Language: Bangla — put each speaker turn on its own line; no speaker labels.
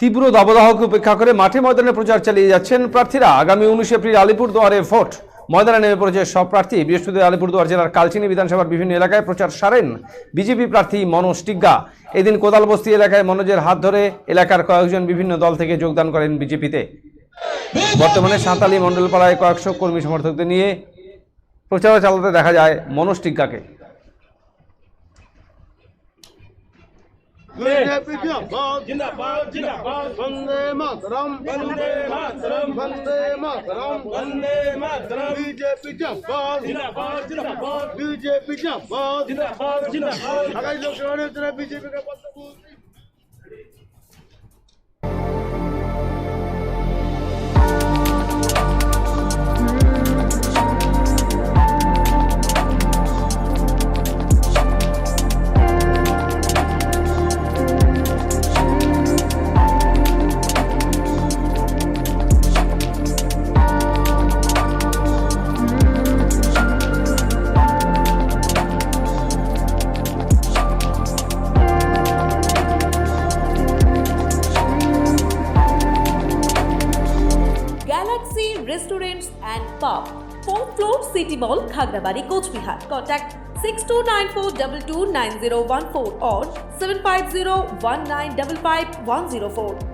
তীব্র দাবদাহকে উপেক্ষা করে মাঠে ময়দানে প্রচার চালিয়ে যাচ্ছেন প্রার্থীরা। আগামী উনিশে এপ্রিল আলিপুরদুয়ারে ভোট। ময়দানে নেমে পড়েছে সব প্রার্থী। বৃহস্পতিবার আলিপুরদুয়ার জেলার কালচিনি বিধানসভার বিভিন্ন এলাকায় প্রচার সারেন বিজেপি প্রার্থী মনোজ টিগ্গা। এদিন কোদালবস্তি এলাকায় মনোজের হাত ধরে এলাকার কয়েকজন বিভিন্ন দল থেকে যোগদান করেন বিজেপিতে। বর্তমানে সাঁতালি মণ্ডলপাড়ায় কয়েকশো কর্মী সমর্থকদের নিয়ে প্রচার চালাতে দেখা যায় মনোজ টিগ্গাকে।
जिंदाबाद
जिंदाबाद वंदे
मातरम। वंदे
मातरम। मातरम।
वंदे मातरम।
बीजेपी जिंदाबाद।
जिंदाबाद बीजेपी जिंदाबाद। जिंदाबाद बीजेपी
का Restaurants and Pub, 4th floor City Mall, Khagrabari, Coachbihar. Contact 6294229014 or 750 1955104.